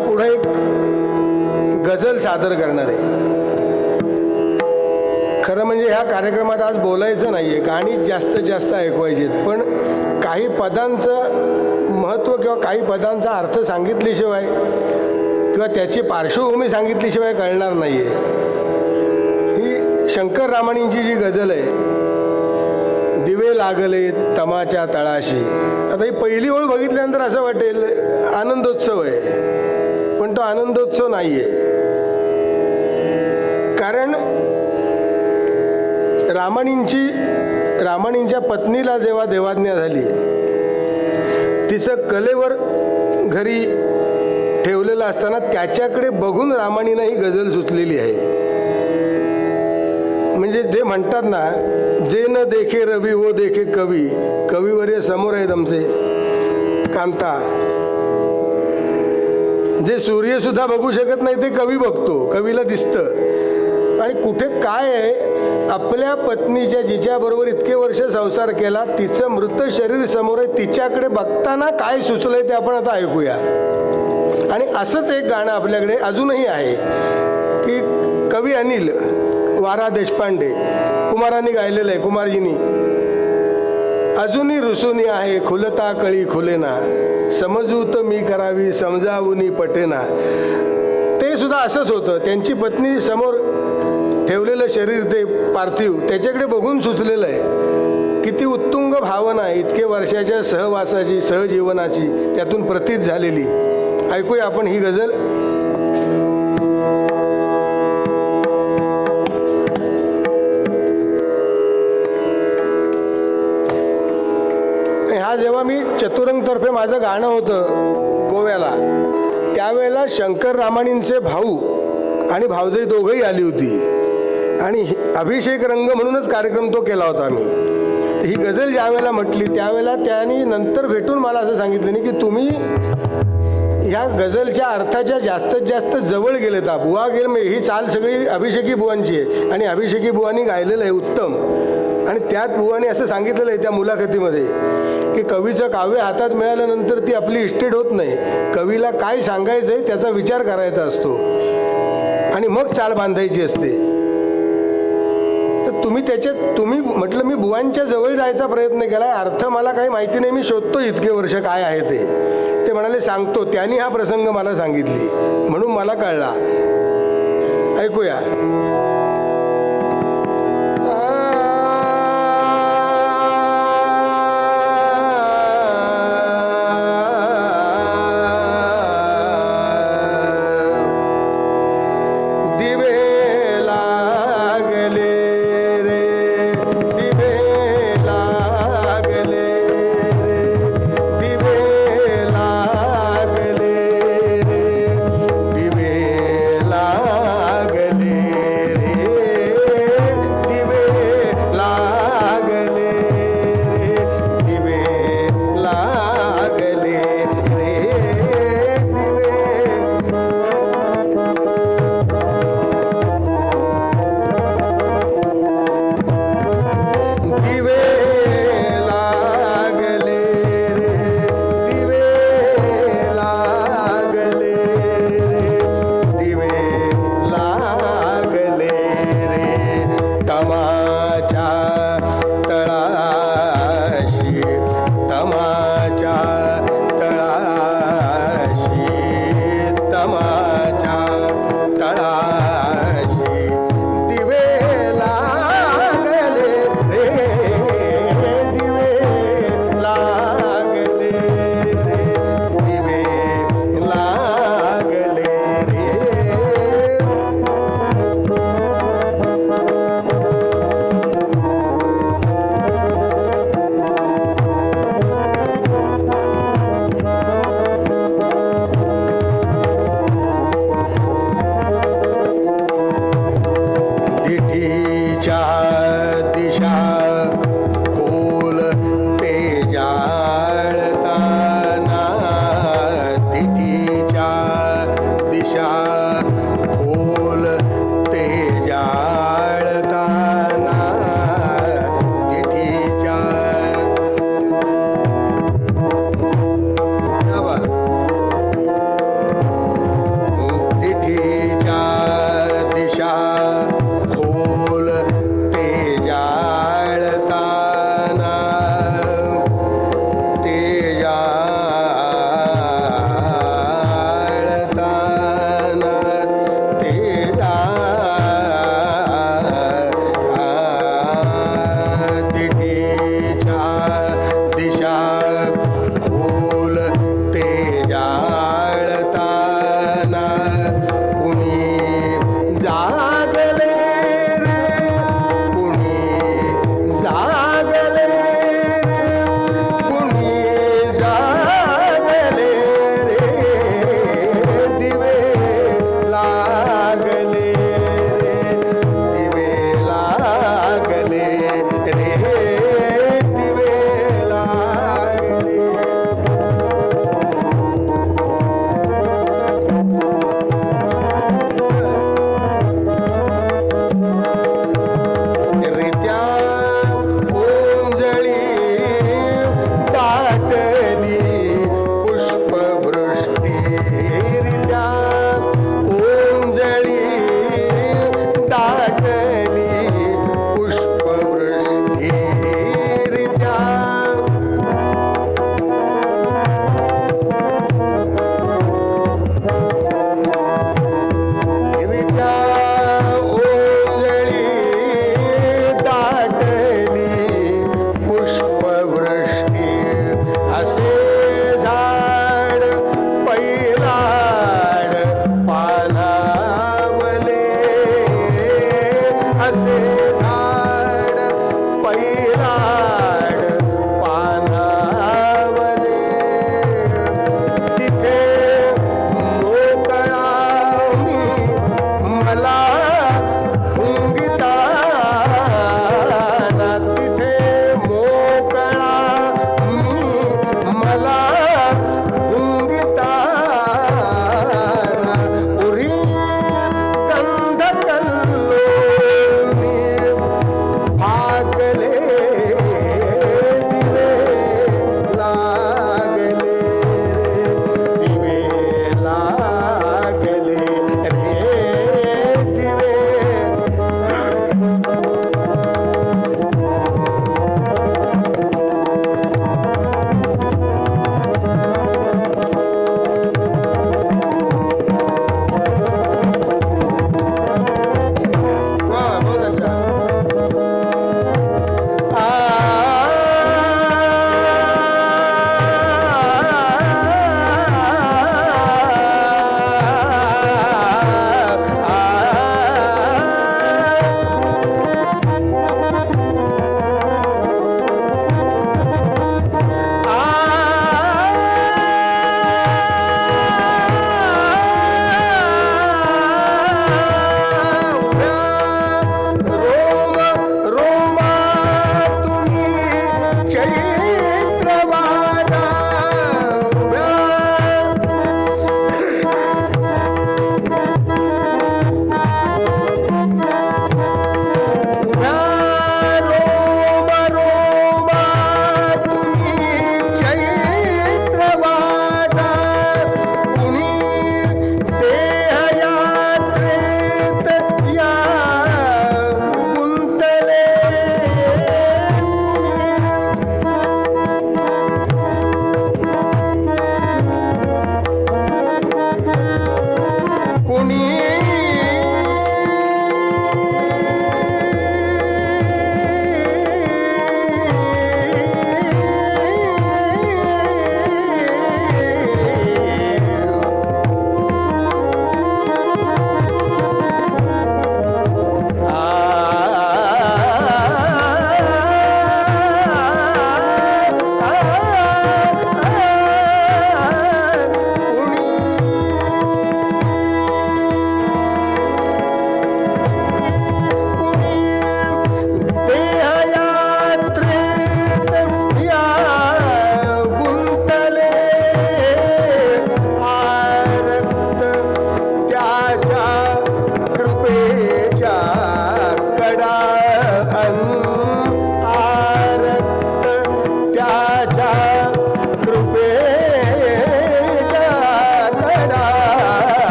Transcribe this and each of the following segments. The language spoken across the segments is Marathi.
यापुढे एक गझल सादर करणार आहे. खरं म्हणजे ह्या कार्यक्रमात आज बोलायचं नाही आहे गाणी जास्त जास्त ऐकवायचीत. आहेत पण काही पदांचं महत्त्व किंवा काही पदांचा अर्थ सांगितल्याशिवाय किंवा त्याची पार्श्वभूमी सांगितल्याशिवाय कळणार नाही आहे ही शंकर रामाणींची जी गझल आहे दिवे लागले तमाच्या तळाशी. आता ही पहिली ओळ बघितल्यानंतर असं वाटेल आनंदोत्सव आहे. पण तो आनंदोत्सव नाही आहे कारण रामाणींची रामाणींच्या पत्नीला जेव्हा देवाज्ञा झाली तिचं कलेवर घरी ठेवलेलं असताना त्याच्याकडे बघून रामाणीनं ही गझल सुचलेली आहे. म्हणजे जे म्हणतात ना जे न देखे रवी वो देखे कवी. कवीवर्य समोर आहेत आमचे. कांता. जे सूर्यसुद्धा बघू शकत नाही ते कवी बघतो कवीला दिसतं. आणि कुठे काय आहे आपल्या पत्नीच्या जिच्याबरोबर इतके वर्ष संसार केला तिचं मृत शरीर समोर आहे तिच्याकडे बघताना काय सुचलंय ते आपण आता ऐकूया. आणि असंच एक गाणं आपल्याकडे अजूनही आहे की कवी अनिल वारा देशपांडे कुमारांनी गायलेलं आहे कुमारजीनी. अजूनही रुसुनी आहे खुलता कळी खुलेना समजूत मी करावी समजावूनी पटेना ते सुद्धा असंच होतं. त्यांची पत्नी समोर ठेवलेलं शरीर ते पार्थिव त्याच्याकडे बघून सुचलेलं आहे. किती उत्तुंग भावना इतके वर्षाच्या सहवासाची सहजीवनाची त्यातून प्रतीत झालेली. ऐकूया आपण ही गझल. चतुरंगतर्फे माझं गाणं होतं गोव्याला. त्यावेळेला शंकर रामाणींचे भाऊ आणि भाऊजाई दोघंही आली होती. आणि अभिषेक रंग म्हणूनच कार्यक्रम तो केला होता आम्ही. ही गझल ज्यावेळेला म्हटली त्यावेळेला त्यांनी नंतर भेटून मला असं सांगितलं नाही की तुम्ही ह्या गझलच्या अर्थाच्या जास्तीत जास्त जवळ गेलेत. बुवा गेल ही चाल सगळी अभिषेकी बुवांची आहे. आणि अभिषेकी बुवांनी गायलेलं आहे उत्तम. आणि त्यात बुवाने असं सांगितलेलं आहे त्या मुलाखतीमध्ये की कवीचं काव्य हातात मिळाल्यानंतर ती आपली इस्टेट होत नाही. कवीला काय सांगायचं आहे त्याचा विचार करायचा असतो. आणि मग चाल बांधायची असते. तर तुम्ही त्याच्यात तुम्ही म्हटलं मी बुवांच्या जवळ जायचा प्रयत्न केला अर्थ मला काही माहिती नाही मी शोधतो इतके वर्ष काय आहे ते. ते म्हणाले सांगतो. त्यांनी हा प्रसंग मला सांगितली. म्हणून मला कळला. ऐकूया.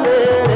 বলে